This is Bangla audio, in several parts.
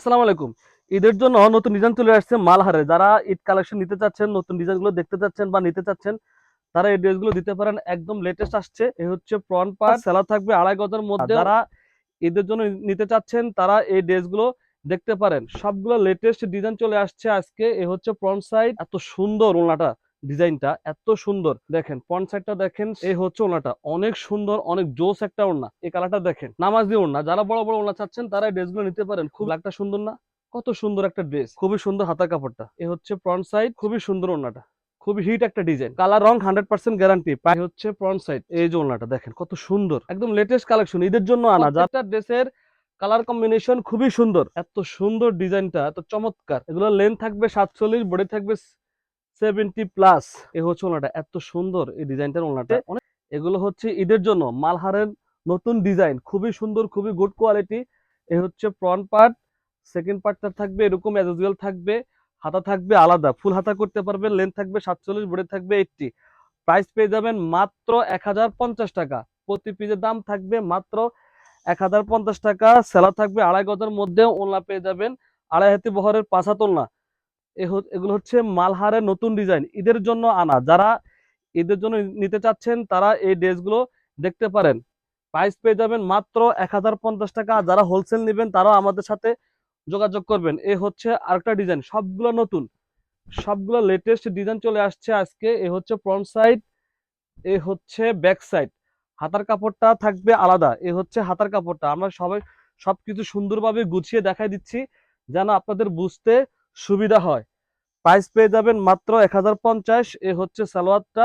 আসসালামু আলাইকুম। ঈদের জন্য নতুন ডিজাইন চলে আসছে মালহারে। যারা ঈদ কালেকশন নিতে চাচ্ছেন নতুন ডিজাইনগুলো দেখতে চাচ্ছেন বা নিতে চাচ্ছেন তারা এই ড্রেসগুলো দিতে পারেন। একদম লেটেস্ট আসছে। এ হচ্ছে প্রন পার সেলা থাকবে আড়াই গজের মধ্যে। যারা ঈদের জন্য নিতে চাচ্ছেন তারা এই ড্রেসগুলো দেখতে পারেন। সবগুলো লেটেস্ট ডিজাইন চলে আসছে আজকে। এ হচ্ছে ফ্রন্ট সাইড এত সুন্দর ওনাটা ডিজাইনটা এত সুন্দর। দেখেন ফ্রন্ট সাইডটা দেখেন এই হচ্ছে ওনাটা। অনেক সুন্দর অনেক জোস একটা ওড়না। এই কালারটা দেখেন নামাজ দিয়ে ওড়না। যারা বড় বড় ওড়না চাচ্ছেন তারা এই ড্রেসগুলো নিতে পারেন। খুব একটা সুন্দর না কত সুন্দর একটা ড্রেস। খুবই সুন্দর হাতা কাপড়টা। এ হচ্ছে ফ্রন্ট সাইড খুবই সুন্দর ওড়নাটা। খুবই হিট একটা ডিজাইন। কালার রং হান্ড্রেড পার্সেন্ট গ্যারান্টি প্রায় হচ্ছে ফ্রন্ট সাইড এই যে ওড়নাটা দেখেন কত সুন্দর। একদম লেটেস্ট কালেকশন ঈদের জন্য আনা। যাটা ড্রেসের কালার কম্বিনেশন খুবই সুন্দর। এত সুন্দর ডিজাইনটা এত চমৎকার। এগুলো লেন্থ থাকবে সাতচল্লিশ বডি থাকবে সেভেন্টি প্লাস এ হচ্ছে ওনাটা। এত সুন্দর এই ডিজাইনটার ওনাটা। অনেক এগুলো হচ্ছে ঈদের জন্য মালহারের নতুন ডিজাইন। খুবই সুন্দর, খুবই গুড কোয়ালিটি এ হচ্ছে ফ্রন্ট পার্ট সেকেন্ড পার্টটা থাকবে এরকম অ্যাজ ইউজুয়াল থাকবে, হাতা থাকবে আলাদা। ফুল হাতা করতে পারবেন লেন্থ থাকবে সাতচল্লিশ বডি থাকবে এইটটি প্রাইস পেয়ে যাবেন মাত্র এক হাজার পঞ্চাশ টাকা। প্রতি পিসের দাম থাকবে মাত্র এক হাজার পঞ্চাশ টাকা। সেলা থাকবে আড়াই গজের মধ্যে ওনলা পেয়ে যাবেন। আড়াই হাতি বহরের পাঁচা তোলনা এ হ- এগুলো হচ্ছে মালহারের নতুন ডিজাইন ঈদের জন্য আনা। যারা ঈদের জন্য নিতে চাচ্ছেন, তারা এই ড্রেসগুলো দেখতে পারেন। প্রাইস পেয়ে যাবেন মাত্র এক হাজার পঞ্চাশ টাকা। যারা হোলসেল নেবেন, তারাও আমাদের সাথে যোগাযোগ করবেন। এ হচ্ছে আরেকটা ডিজাইন সবগুলো নতুন। সবগুলো লেটেস্ট ডিজাইন চলে আসছে আজকে। এ হচ্ছে ফ্রন্ট সাইড এ হচ্ছে ব্যাক সাইড হাতার কাপড়টা থাকবে আলাদা। এ হচ্ছে হাতার কাপড়টা। আমরা সবাই সবকিছু সুন্দরভাবে গুছিয়ে দেখাই দিচ্ছি, যেন আপনাদের বুঝতে সুবিধা হয়। প্রাইস পেয়ে যাবেন মাত্র এক হাজার পঞ্চাশ, এ হচ্ছে সালোয়ারটা।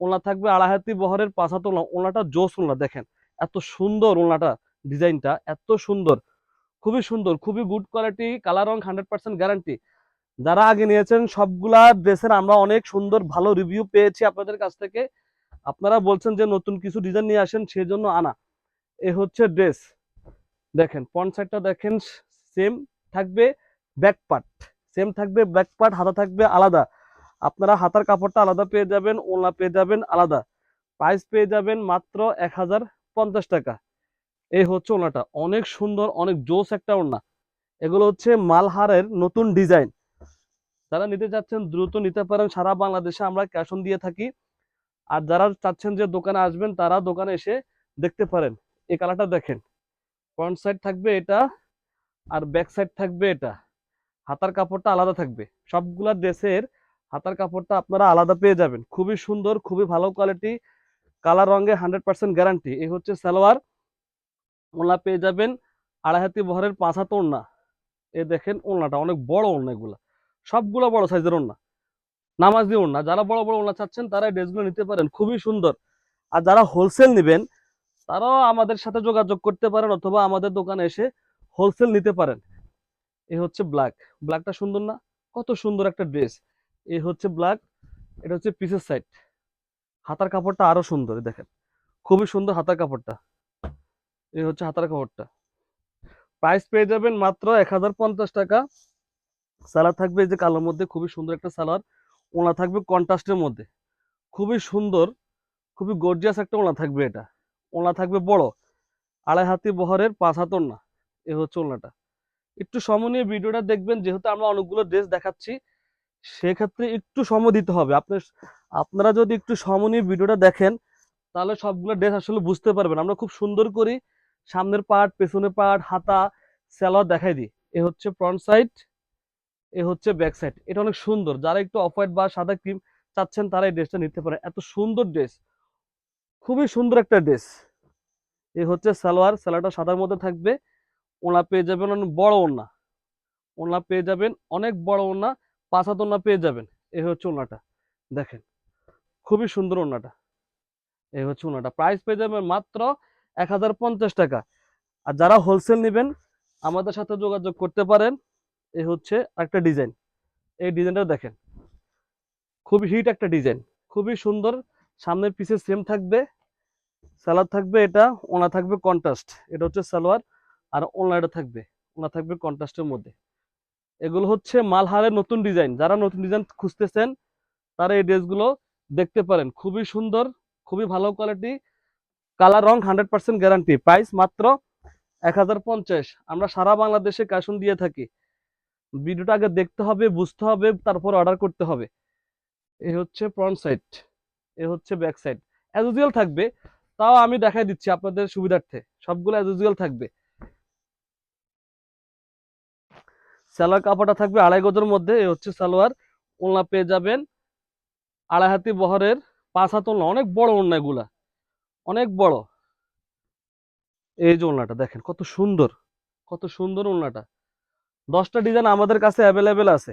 ওনা থাকবে আড়াহাতি বহরের পাঁচাত ওনা। ওনাটা জোস ওনা, দেখেন। এত সুন্দর ওনাটা ডিজাইনটা, এত সুন্দর। খুবই সুন্দর, খুবই গুড কোয়ালিটি কালার রং হান্ড্রেড পার্সেন্ট গ্যারান্টি যারা আগে নিয়েছেন সবগুলা ড্রেসের আমরা অনেক সুন্দর, ভালো রিভিউ পেয়েছি আপনাদের কাছ থেকে। আপনারা বলছেন যে নতুন কিছু ডিজাইন নিয়ে আসেন সেই জন্য আনা। এ হচ্ছে ড্রেস দেখেন ফ্রন্ট সাইডটা দেখেন সেম থাকবে ব্যাক পার্ট সেম থাকবে ব্যাক পার্ট হাতা থাকবে আলাদা। আপনারা হাতার কাপড়টা আলাদা পেয়ে যাবেন ওলা পেয়ে যাবেন আলাদা। প্রাইস পেয়ে যাবেন মাত্র এক হাজার পঞ্চাশ টাকা। এই হচ্ছে ওনাটা অনেক সুন্দর, অনেক জোস একটা ওনা এগুলো হচ্ছে মালহারের নতুন ডিজাইন। যারা নিতে চাচ্ছেন দ্রুত নিতে পারেন। সারা বাংলাদেশে আমরা ক্যাশ অন দিয়ে থাকি। আর যারা চাচ্ছেন যে দোকানে আসবেন, তারা দোকানে এসে দেখতে পারেন। এই কালারটা দেখেন। ফ্রন্ট সাইড থাকবে এটা, আর ব্যাক সাইড থাকবে এটা। হাতার কাপড়টা আলাদা থাকবে। সবগুলা ড্রেসের হাতার কাপড়টা আপনারা আলাদা পেয়ে যাবেন। খুবই সুন্দর, খুবই ভালো কোয়ালিটি কালার রঙে হান্ড্রেড পার্সেন্ট গ্যারান্টি এই হচ্ছে সালোয়ার। ওনা পেয়ে যাবেন আড়াই হাতি বহরের পাঁচ হাত ওড়না। এ দেখেন ওড়নাটা, অনেক বড় ওড়না এগুলা। সবগুলো বড় সাইজের ওড়না। নামাজ দিয়ে ওড়না। যারা বড় বড় ওড়না চাচ্ছেন, তারা এই ড্রেসগুলো নিতে পারেন। খুবই সুন্দর। আর যারা হোলসেল নেবেন, তারাও আমাদের সাথে যোগাযোগ করতে পারেন অথবা আমাদের দোকানে এসে হোলসেল নিতে পারেন। এই হচ্ছে ব্ল্যাক ব্ল্যাকটা সুন্দর না? কত সুন্দর একটা ড্রেস এ হচ্ছে ব্ল্যাক এটা হচ্ছে পিসের সাইড হাতার কাপড়টা আরও সুন্দর দেখেন। খুবই সুন্দর হাতার কাপড়টা। এই হচ্ছে হাতার কাপড়টা। প্রাইস পেয়ে যাবেন মাত্র এক হাজার পঞ্চাশ টাকা। সালাদ থাকবে এই যে কালোর মধ্যে, খুবই সুন্দর একটা সালোয়ার ওনা থাকবে কন্ট্রাস্টের মধ্যে। খুবই সুন্দর, খুবই গর্জিয়াস একটা ওনা থাকবে এটা। ওনা থাকবে বড়। আড়াই হাতি বহরের পাঁচ হাত ওনা। এ হচ্ছে ওনাটা। একটু সময় নিয়ে ভিডিওটা দেখবেন, যেহেতু আমরা অনেকগুলো ড্রেস দেখাচ্ছি, সেক্ষেত্রে একটু সময় দিতে হবে। আপনার আপনারা যদি একটু সময় নিয়ে ভিডিওটা দেখেন, তাহলে সবগুলো ড্রেস আসলে বুঝতে পারবেন। আমরা খুব সুন্দর করি, সামনের পার্ট পেছনের পার্ট হাতা, স্যালোয়ার দেখাই দিই। এ হচ্ছে ফ্রন্ট সাইড এ হচ্ছে ব্যাক সাইড এটা অনেক সুন্দর। যারা একটু অফ হোয়াইট বা সাদা ক্রিম চাচ্ছেন, তারা এই ড্রেসটা নিতে পারে এত সুন্দর ড্রেস খুবই সুন্দর একটা ড্রেস এ হচ্ছে সালোয়ার সালোয়ারটা সাদার মধ্যে থাকবে। ওনা পেয়ে যাবেন বড় ওনা। ওনা পেয়ে যাবেন অনেক বড় ওনা, পাঁচ হাত ওনা পেয়ে যাবেন। এ হচ্ছে ওনাটা। দেখেন, খুবই সুন্দর ওনাটা। এই হচ্ছে ওনাটা। প্রাইস পেয়ে যাবেন মাত্র এক হাজার পঞ্চাশ টাকা। আর যারা হোলসেল নেবেন, আমাদের সাথে যোগাযোগ করতে পারেন। এই হচ্ছে একটা ডিজাইন। এই ডিজাইনটা দেখেন, খুবই হিট একটা ডিজাইন। খুবই সুন্দর। সামনের পিছে সেম থাকবে। সালোয়ার থাকবে এটা, ওনা থাকবে কন্ট্রাস্ট এটা হচ্ছে সালোয়ার। আর ওনাটা থাকবে, ওনা থাকবে কন্ট্রাস্টের মধ্যে। এগুলো হচ্ছে মালহারের নতুন ডিজাইন যারা নতুন ডিজাইন খুঁজতেছেন, তারা এই ড্রেসগুলো দেখতে পারেন। খুবই সুন্দর, খুবই ভালো কোয়ালিটি কালার রং হান্ড্রেড পার্সেন্ট গ্যারান্টি প্রাইস মাত্র এক হাজার পঞ্চাশ। আমরা সারা বাংলাদেশে ক্যাশ অন দিয়ে থাকি। ভিডিওটা আগে দেখতে হবে, বুঝতে হবে, তারপর অর্ডার করতে হবে। এ হচ্ছে ফ্রন্ট সাইড এ হচ্ছে ব্যাক সাইড অ্যাজ ইউজুয়াল থাকবে, তাও আমি দেখাই দিচ্ছি আপনাদের সুবিধার্থে। সবগুলো অ্যাজ ইউজুয়াল থাকবে। সালোয়ার কাপড়টা থাকবে আড়াই গজের মধ্যে, এ হচ্ছে সালোয়ার। ওলনা পেয়ে যাবেন আড়াই হাতি বহরের পাঁচ হাত ওলনা অনেক বড় ওলনা এগুলা, অনেক বড়। এই যে ওলনাটা দেখেন, কত সুন্দর কত সুন্দর ওলনাটা দশটা ডিজাইন আমাদের কাছে অ্যাভেলেবেল আছে,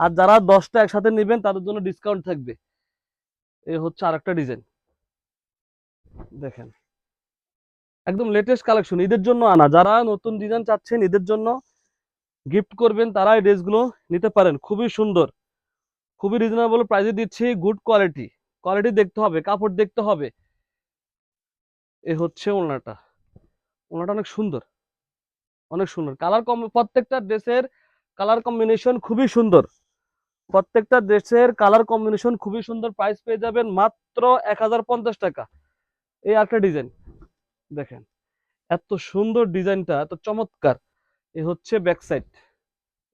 আর যারা দশটা একসাথে নেবেন তাদের জন্য ডিসকাউন্ট থাকবে। এই হচ্ছে আরেকটা ডিজাইন, দেখেন। একদম লেটেস্ট কালেকশন ঈদের জন্য আনা। যারা নতুন ডিজাইন চাচ্ছেন, ঈদের জন্য গিফট করবেন তারা এই ড্রেসগুলো নিতে পারেন। খুবই সুন্দর। খুবই রিজনেবল প্রাইসে দিচ্ছি গুড কোয়ালিটি কোয়ালিটি দেখতে হবে, কাপড় দেখতে হবে। এ হচ্ছে ওলনাটা ওলনাটা অনেক সুন্দর। অনেক সুন্দর। কালার কম প্রত্যেকটা ড্রেসের কালার কম্বিনেশন খুবই সুন্দর। প্রত্যেকটা ড্রেসের কালার কম্বিনেশন খুবই সুন্দর প্রাইস পেয়ে যাবেন মাত্র এক হাজার পঞ্চাশ টাকা। এই একটা ডিজাইন দেখেন, এত সুন্দর ডিজাইনটা এত চমৎকার। এ হচ্ছে ব্যাক সাইড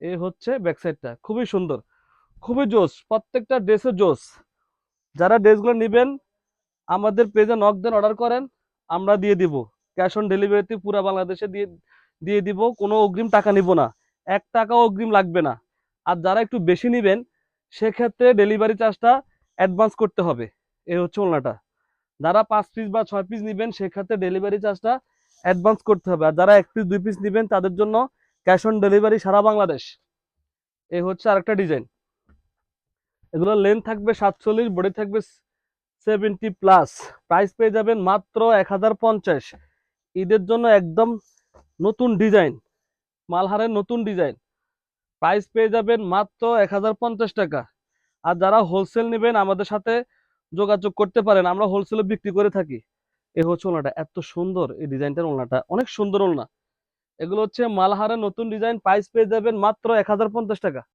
এ হচ্ছে ব্যাক সাইডটা খুবই সুন্দর, খুবই জোস প্রত্যেকটা ড্রেসে জোস যারা ড্রেসগুলো নেবেন, আমাদের পেজে নক দেন অর্ডার করেন, আমরা দিয়ে দিব। ক্যাশ অন ডেলিভারিতে পুরো বাংলাদেশে দিয়ে দিয়ে দিব, কোনো অগ্রিম টাকা নিব না। এক টাকাও অগ্রিম লাগবে না। আর যারা একটু বেশি নেবেন, সেক্ষেত্রে ডেলিভারি চার্জটা অ্যাডভান্স করতে হবে। এ হচ্ছে ওলনাটা। যারা পাঁচ পিস বা ছয় পিস নেবেন, সেক্ষেত্রে ডেলিভারি চার্জটা অ্যাডভান্স করতে হবে। আর যারা এক পিস দুই পিস নেবেন, তাদের জন্য ক্যাশ অন ডেলিভারি সারা বাংলাদেশ। এই হচ্ছে আরেকটা ডিজাইন এগুলো লেন্থ থাকবে সাতচল্লিশ বডি থাকবে সেভেন্টি প্লাস প্রাইস পেয়ে যাবেন মাত্র এক হাজার পঞ্চাশ। ঈদের জন্য একদম নতুন ডিজাইন মালহারের নতুন ডিজাইন প্রাইস পেয়ে যাবেন মাত্র এক হাজার পঞ্চাশ টাকা। আর যারা হোলসেল নেবেন, আমাদের সাথে যোগাযোগ করতে পারেন। আমরা হোলসেলে বিক্রি করে থাকি। এই হচ্ছে ওনাটা এত সুন্দর এই ডিজাইনটার ওনাটা অনেক সুন্দর ওনা এগুলো হচ্ছে মালহারের নতুন ডিজাইন। প্রাইস পেয়ে যাবেন মাত্র এক হাজার পঞ্চাশ টাকা।